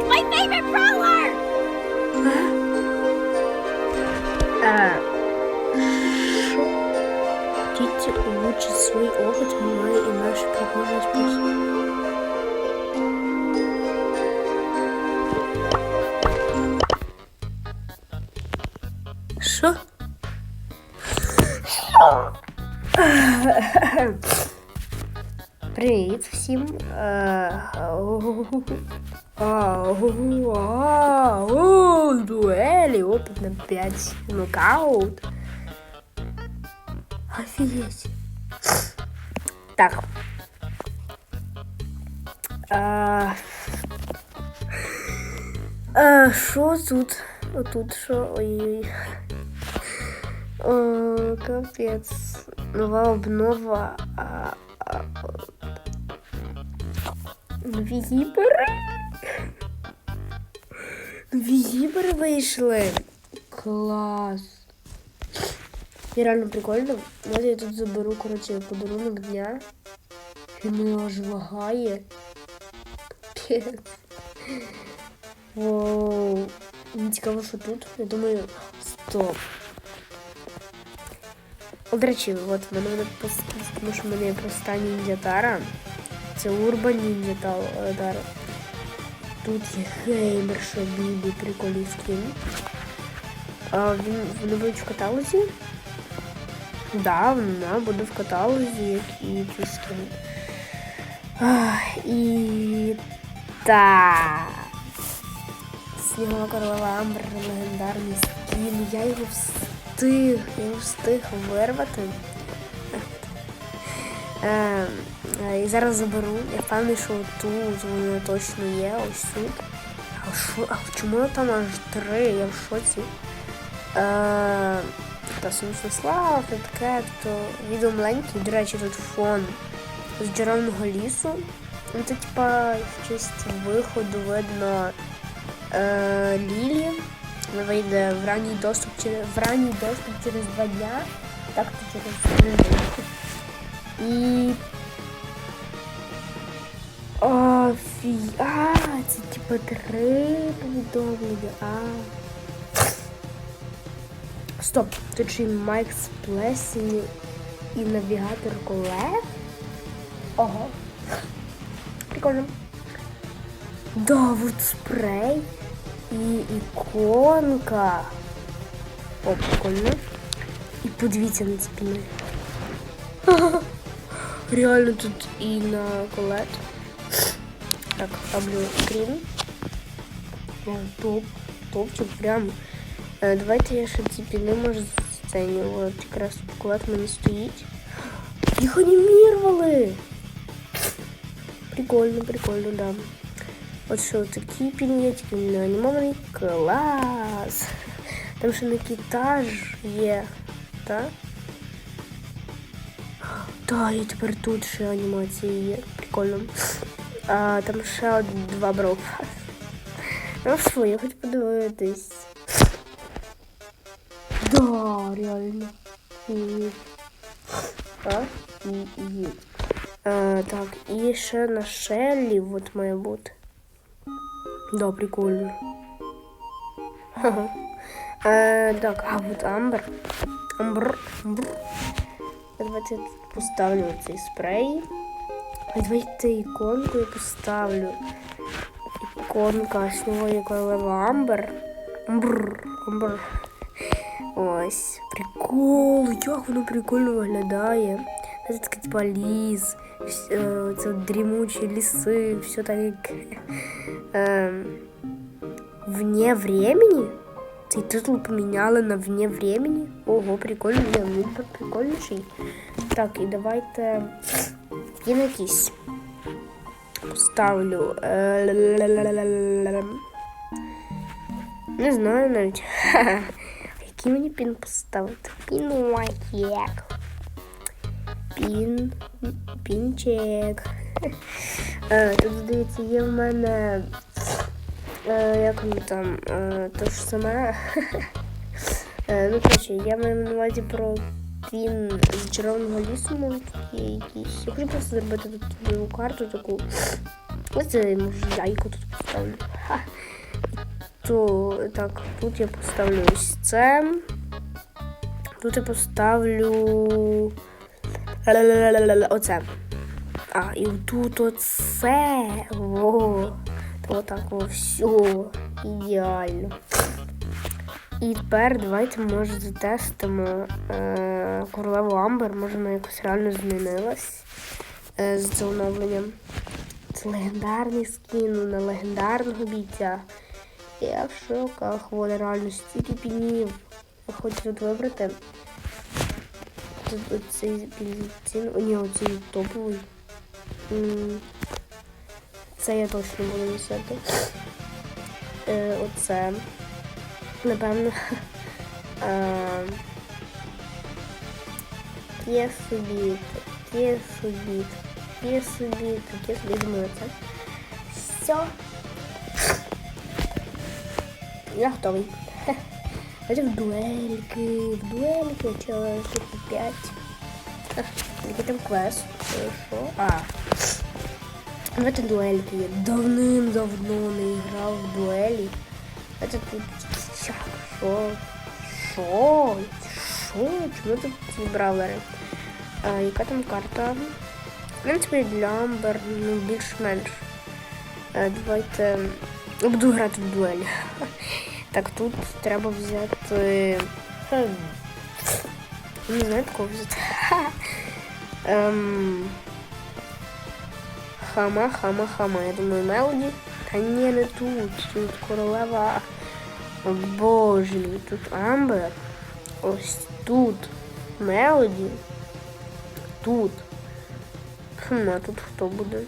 It's my favorite prowler. Uh, Dieter, which is sweet, all the time, right? And I should pick my husband. Sure. ау, ау, Дуелі, опит на 5 нокаут. Офігеть. Так. А, а, що тут? Тут що? Ой-ой. Капець. Нова обнова. Нові гіпери. Нові гіпери вийшли. Клас. І реально прикольно. От я тут заберу, коротше, подарунок дня. Він мене аж. Капець. Воу. Мені цікаво, що тут. Я думаю, стоп. До речі, от в мене тому що в мене є проста ніндзя Тара. Це Урба ніндзя Та- Тара. Тут є геймерша Бібі, прикольний скін. А, він, будуть в каталозі? Да, вона буде в каталозі, як і скін. Ах, І так. Снігова королева Амбер, легендарний скін. Я його встиг, я його встиг вирвати. Е, е, і зараз заберу. Я впевнений, що тут вони точно є, ось тут. А, що, а чому там аж три? Я в шоці. Е, та сонячна слава, та таке, то відео маленький, до речі, тут фон з джерельного лісу. Ну, Це типа в честь виходу видно е, Лілі. Вийде в ранній доступ через в ранній доступ через два дня, так то через три дні. І. Офі... А, це типа три повідомлення. А. Стоп, тут ще й Майк Сплесінг і навігатор колег. Ого. Прикольно. Вот спрей і іконка. О, прикольно. І подивіться на спину. Реально тут і на колет. Так, роблю скрін. О, топ. Топчик прям. Е, Давайте я ще ці піни може сцені. От якраз колет в мене стоїть. Їх анімірували! Прикольно, прикольно, да. От що, такі пінетики не анімований клас. Там ще накітаж є, так? Так, і тепер тут ще анімації є. Прикольно. А там ще од- два брока. Ну що, я хочу подивитись. Да, реально. І... Так, і, і. Е, так, і ще на Шеллі от має бути. Да, прикольно. Ха-ха. Е, так, а от Амбер. Амбр. Амбр. Давайте я тут поставлю цей спрей. Давайте іконку я поставлю. Іконка снігої королева Амбер. Амбр. Амбр. Ось. Прикол. Як воно прикольно виглядає. Це таке типа ліс. е, Це дрімучі ліси, все так як. Ем, вне времени? Цей титул поміняли на вне времени. Ого, прикольно, він прикольніший. Так, і давайте є якийсь. Поставлю. е, ля-ля-ля-ля-ля-ля. Не знаю навіть. Який мені пін поставити? Пінуаєк. Пін. Пінчик. Е, Тут, здається, є в мене. Е, як воно там, е, то ж саме. Е, ну, коротше, я маю на увазі про він з червоного лісу, може тут є якийсь. Я хочу просто зробити тут нову карту таку. Ось я може яйку тут поставлю. Ха. То так, тут я поставлю ось це. Тут я поставлю. Оце. А, і тут оце. Во. То отак о, все. Ідеально. І тепер давайте може затестимо е, королеву Амбер. Може вона якось реально змінилась е, з оновленням. Це легендарний скін на легендарного бійця. Я в шоках, вона реально стільки пінів. Я хочу тут вибрати. Тут оцей бензин. Ні, оцей топовий. Це я точно буду носити. Е, оце. Напевно. Е, Є собі, є собі, є собі, таке собі думаю це. Все. Я готовий. Давайте в дуельки, в дуельки, челендж 5. Який там квест? Це Що? А. Давайте дуельки. Я давним-давно не грав в дуелі. Давайте тут. Що? Що? Що? Що? Чому тут ці бравлери? А, яка там карта? В принципі, для Амбер ну, більш-менш. Е, Давайте буду грати в дуель. Так, тут треба взяти. хм, Не знаю такого взяти. Ем, Хама, хама, хама. Я думаю, Мелоді. Та ні, не тут. Тут королева. О, Боже тут Амбер. Ось тут. Мелоді. Тут. Хм, а тут хто буде?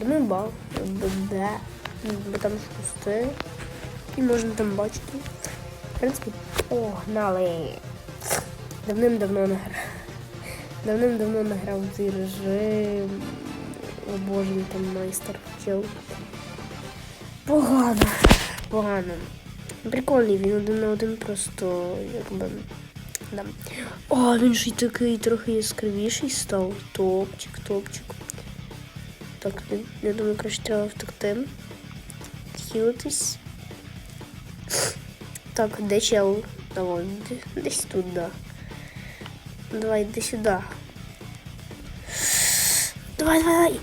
Думаю, бал. Да. Бо там шосте. І можна там бачити. В принципі, погнали. Давним-давно не грав. Давним-давно не грав цей режим. О боже, мій там майстер чел. Погано. Погано. Прикольний, він один на один просто якби. Да. О, він ж і такий трохи яскравіший став. Топчик, топчик. Так, я, думаю, краще треба втекти. Хілитись. Так, де чел? Давай, де- десь тут, да. Давай, йди сюди. Давай, давай, давай.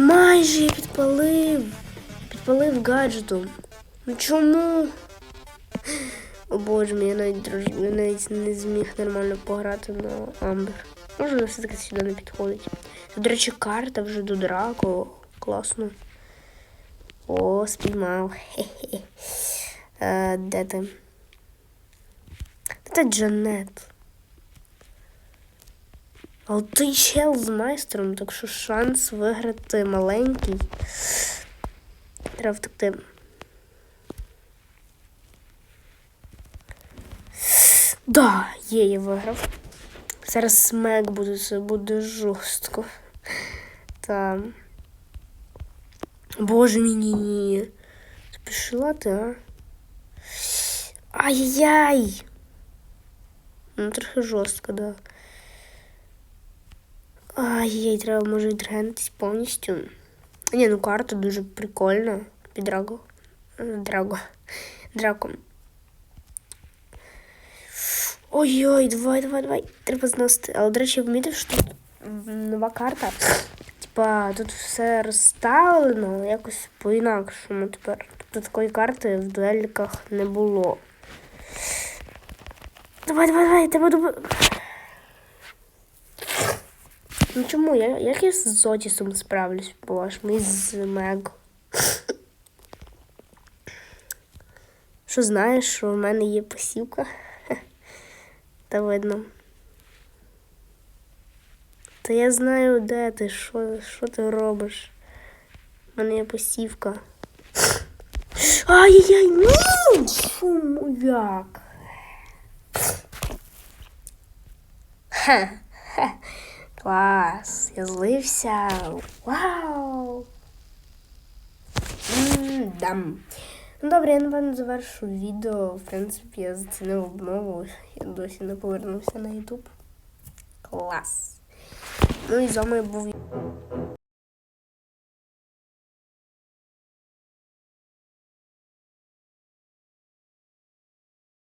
Майже я підпалив. Підпалив гаджетом. Ну чому? О боже мій, я навіть, я навіть не зміг нормально пограти на Амбер. Може, вона все-таки сюди не підходить. До речі, карта вже до драку. Класно. О, спіймав. Хе-хе. Е, де ти? Де ти Джанет? Але той чел з майстром, так що шанс виграти маленький. Треба втекти. Да, є, я виграв. Зараз смек буде, це буде жорстко. Та. Боже мій ні, ні. ні. Ти ти, а? Ай-яй! Ну, трохи жорстко, да. Ай-яй, треба може відрегенитись повністю. Ні, ну карта дуже прикольна. Під Драго. Е, Драго. Драком. Ой-ой, давай, давай, давай. Треба зносити. Але, до речі, помітив, що тут нова карта. Типа, тут все розставлено якось по-інакшому тепер. Тобто такої карти в дуельках не було. Давай, давай, давай, тебе до. Ну чому? Я, як я з Зотісом справлюсь, по-вашому, і з Мег? Що знаєш, що в мене є посівка? Та видно. Та я знаю, де ти, що, що ти робиш. У мене є посівка. Ай-яй-яй, ні! Чому як? Хе, хе. Клас, я злився. Вау! М-дам. Ну добре, я напевно завершу відео. В принципі, я зацінив обнову. Я досі не повернувся на YouTube. Клас. Ну і з вами був